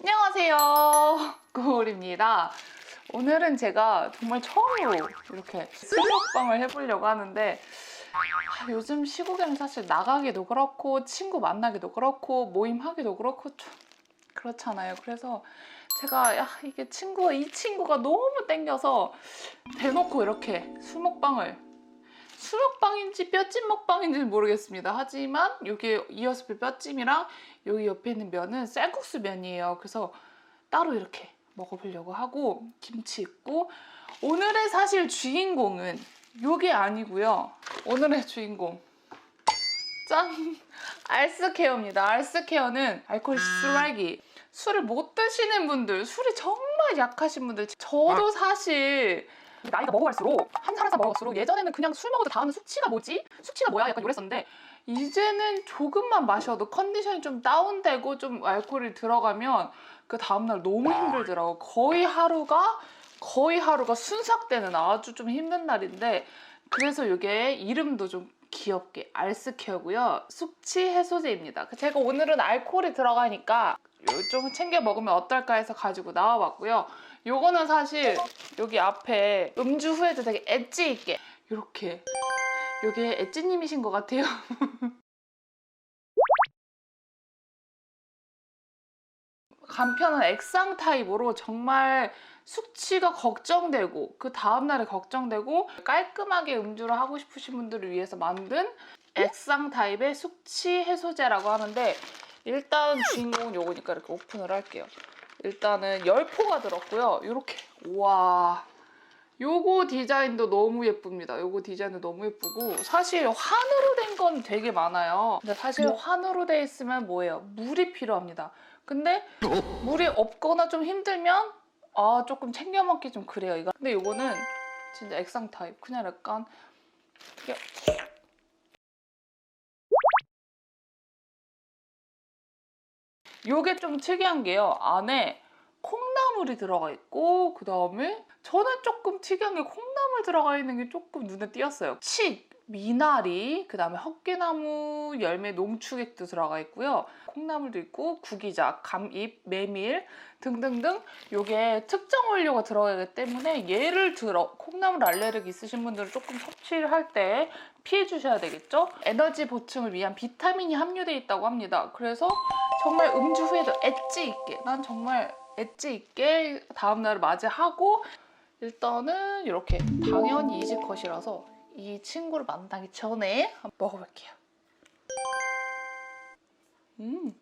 안녕하세요. 고울입니다. 오늘은 제가 정말 처음으로 이렇게 수목방을 해보려고 하는데 아, 요즘 시국에는 사실 나가기도 그렇고 친구 만나기도 그렇고 모임 하기도 그렇고 좀 그렇잖아요. 그래서 제가 야 이게 친구 이 친구가 너무 땡겨서 대놓고 이렇게 수목방을 수목방인지 뼈찜 먹방인지는 모르겠습니다. 하지만 여기 이어서 뼈찜이랑 여기 옆에 있는 면은 쌀국수 면이에요. 그래서 따로 이렇게 먹어보려고 하고 김치 있고 오늘의 사실 주인공은 요게 아니고요. 오늘의 주인공 짠 알스케어입니다. 알스케어는 알코올 쓰레기 술을 못 드시는 분들 술이 정말 약하신 분들 저도 사실 나이가 먹어갈수록 한 살 한 살 먹어갈수록 예전에는 그냥 술 먹어도 다음은 수치가 뭐지? 수치가 뭐야? 약간 이랬었는데 이제는 조금만 마셔도 컨디션이 좀 다운되고 좀 알코올이 들어가면 그 다음날 너무 힘들더라고. 거의 하루가 거의 하루가 순삭되는 아주 좀 힘든 날인데 그래서 이게 이름도 좀 귀엽게 알스케어고요. 숙취 해소제입니다. 제가 오늘은 알코올이 들어가니까 좀 챙겨 먹으면 어떨까 해서 가지고 나와봤고요. 요거는 사실 여기 앞에 음주 후에도 되게 엣지 있게 이렇게 요게 엣지님이신 것 같아요. 간편한 액상 타입으로 정말 숙취가 걱정되고 그 다음날에 걱정되고 깔끔하게 음주를 하고 싶으신 분들을 위해서 만든 액상 타입의 숙취 해소제라고 하는데 일단 주인공은 요거니까 이렇게 오픈을 할게요. 일단은 10포가 들었고요. 이렇게 와 요거 디자인도 너무 예쁩니다. 요거 디자인도 너무 예쁘고 사실 환으로 된 건 되게 많아요. 근데 사실 환으로 돼 있으면 뭐예요? 물이 필요합니다. 근데 물이 없거나 좀 힘들면 아 조금 챙겨 먹기 좀 그래요. 이거. 근데 요거는 진짜 액상 타입. 그냥 약간 이게 요게 좀 특이한 게요. 안에 콩나물이 들어가 있고 그 다음에 저는 조금 특이한 게 콩나물 들어가 있는 게 조금 눈에 띄었어요. 칡, 미나리, 그 다음에 헛개나무 열매 농축액도 들어가 있고요. 콩나물도 있고 구기자, 감잎, 메밀 등등등 요게 특정 원료가 들어가기 때문에 예를 들어 콩나물 알레르기 있으신 분들은 조금 섭취를 할 때 피해 주셔야 되겠죠? 에너지 보충을 위한 비타민이 함유되어 있다고 합니다. 그래서 정말 음주 후에도 엣지 있게 난 정말 엣지 있게 다음날을 맞이하고 일단은 이렇게 당연히 이지컷이라서 이 친구를 만나기 전에 한번 먹어볼게요. 음.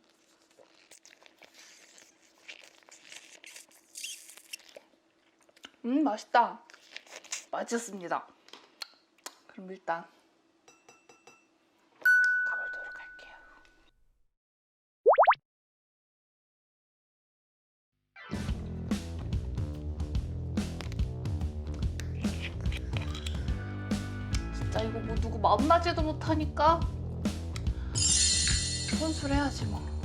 음, 맛있다. 맛있습니다. 그럼 일단 진짜 이거 뭐 누구 만나지도 못하니까 혼술해야지 뭐.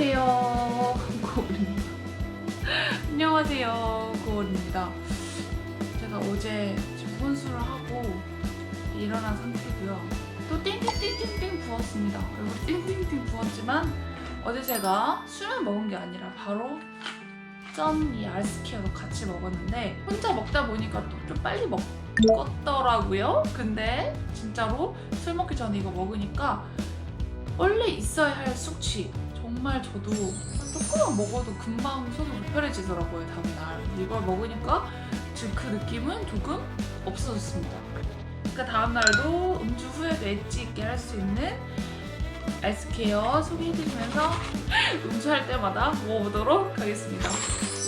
안녕하세요. 고은입니다. 안녕하세요. 고은입니다. 제가 어제 지금 혼술을 하고 일어난 상태고요. 또 띵띵띵띵띵 부었습니다. 그리고 띵띵띵 부었지만 어제 제가 술을 먹은 게 아니라 바로 전이 알스케어도 같이 먹었는데 혼자 먹다 보니까 또 좀 빨리 먹었더라고요. 근데 진짜로 술 먹기 전에 이거 먹으니까 원래 있어야 할 숙취 정말 저도 조금만 먹어도 금방 속이 불편해지더라고요 다음날. 이걸 먹으니까 지금 그 느낌은 조금 없어졌습니다. 그러니까 다음날도 음주 후에도 엣지 있게 할 수 있는 아이스케어 소개해드리면서 음주할 때마다 먹어보도록 하겠습니다.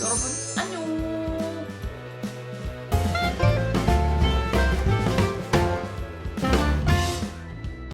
여러분 안녕